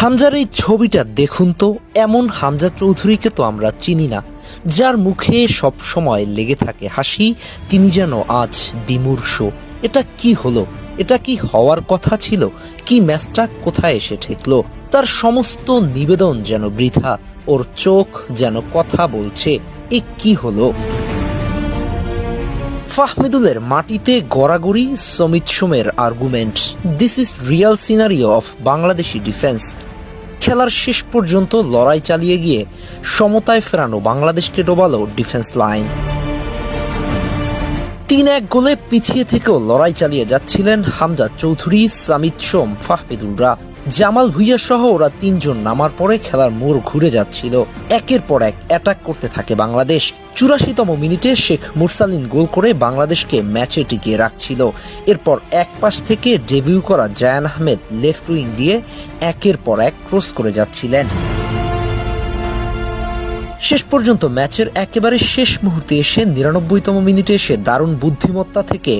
হামজার এই ছবিটা দেখুন তো, এমন হামজা চৌধুরীকে তো আমরা চিনি না, যার মুখে সব সময় লেগে থাকে হাসি, তিনি যেন আজ বিমূর্ষ। এটা কি হলো? এটা কি হওয়ার কথা ছিল? কি ম্যাচটা কোথায় এসে ঠেকলো? তার সমস্ত নিবেদন যেন বৃথা, ওর চোখ যেন কথা বলছে, এ কি হলো? ফাহমিদুলের মাটিতে গড়াগড়ি, Samit সোমের argument this is real scenario of Bangladeshi defence খেলার শেষ পর্যন্ত লড়াই চালিয়ে গিয়ে সমতায় ফেরানো বাংলাদেশকে ডোবালো ডিফেন্স লাইন তিন এক গোলে পিছিয়ে থেকেও লড়াই চালিয়ে যাচ্ছিলেন হামজা চৌধুরী, সামিত সোম, ফাহমিদুলরা। জামাল ভুইয়া সহ ওরা তিনজন নামার পরে খেলার মোড় ঘুরে যাচ্ছিল। একের পর এক অ্যাটাক করতে থাকে বাংলাদেশ। চুরাশিতম মিনিটে শেখ মুরসালিন গোল করে বাংলাদেশকে ম্যাচে টিকিয়ে রাখছিল। এরপর এক পাশ থেকে ডেবিউ করা জায়ান আহমেদ লেফট উইং দিয়ে একের পর এক ক্রস করে যাচ্ছিলেন। শেষ পর্যন্ত ম্যাচের একেবারে শেষ মুহূর্তে এসে নিরানব্বইতম মিনিটে এসে দারুণ বুদ্ধিমত্তা থেকে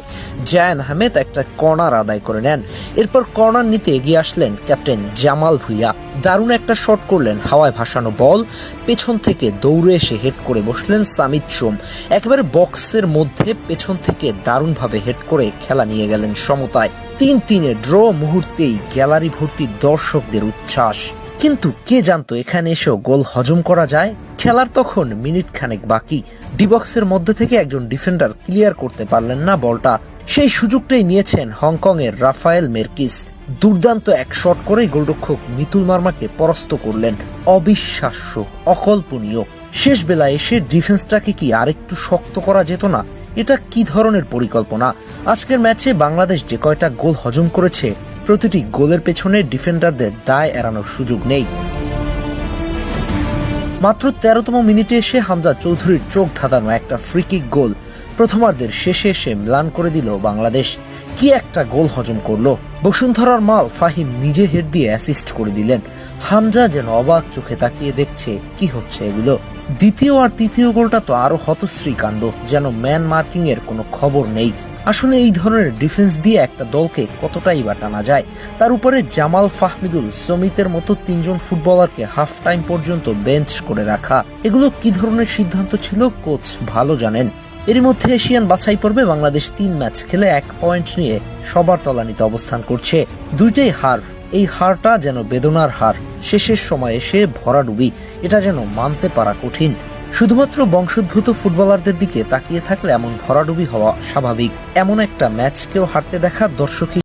জায়ান আহমেদ একটা কর্নার আদায় করে নেন। এরপর কর্নার নিতে এগিয়ে আসলেন ক্যাপ্টেন জামাল ভুইয়া। দারুণ একটা শট করলেন, হাওয়ায় ভাসানো বল, পেছন থেকে দৌড়ে এসে হেড করে বসলেন সামিত সোম একেবারে বক্সের মধ্যে পেছন থেকে দারুণভাবে হেড করে খেলা নিয়ে গেলেন সমতায়। তিন তিনে ড্র মুহূর্তেই গ্যালারি ভর্তি দর্শকদের উচ্ছ্বাস। কিন্তু কে জানতো এখানে এসেও গোল হজম করা যায়? খেলার তখন মিনিট খানেক বাকি ডিবক্সের মধ্যে থেকে একজন ডিফেন্ডার ক্লিয়ার করতে পারলেন না বলটা। সেই সুযোগটাই নিয়েছেন হংকং এর রাফায়েল মেরকিস। দুর্দান্ত এক শট করে গোলরক্ষক মিতুল মার্মাকে পরাস্ত করলেন। অবিশ্বাস্য, অকল্পনীয়। শেষ বেলায় এসে ডিফেন্সটাকে কি আরেকটু শক্ত করা যেত না? এটা কি ধরনের পরিকল্পনা? আজকের ম্যাচে বাংলাদেশ যে কয়টা গোল হজম করেছে প্রতিটি গোলের পেছনে ডিফেন্ডারদের দায় এড়ানোর সুযোগ নেই। মাত্র তেরোতম মিনিটে এসে হামজা চৌধুরীর চোখ ধাঁধানো একটা ফ্রিকিক গোল প্রথমার্ধের শেষে এসে ম্লান করে দিল বাংলাদেশ। কি একটা গোল হজম করল। বসুন্ধরার মাল ফাহিম নিজে হেড দিয়ে অ্যাসিস্ট করে দিলেন। হামজা যেন অবাক চোখে তাকিয়ে দেখছে কি হচ্ছে এগুলো। দ্বিতীয় আর তৃতীয় গোলটা তো আরও হতশ্রী কাণ্ড যেন ম্যান মার্কিং এর কোনো খবর নেই। আসলে এই ধরনের ডিফেন্স দিয়ে একটা দলকে কতটাই বা টানা যায়, তার উপরে জামাল ফাহমিদুল সমিতের মতো তিনজন ফুটবলারকে হাফ টাইম পর্যন্ত বেঞ্চ করে রাখা, এগুলো কি ধরনের সিদ্ধান্ত ছিল কোচ ভালো জানেন। এর মধ্যে এশিয়ান বাছাই পর্বে বাংলাদেশ তিন ম্যাচ খেলে এক পয়েন্ট নিয়ে সবার তলানিতে অবস্থান করছে। দুইটাই হার, এই হারটা যেন বেদনার হার, শেষের সময় এসে ভরাডুবি এটা যেন মানতে পারা কঠিন। শুধুমাত্র বংশোদ্ভূত ফুটবলারদের দিকে তাকিয়ে থাকলে এমন ভরাডুবি হওয়া স্বাভাবিক। এমন একটা ম্যাচকেও হারতে দেখা দর্শকই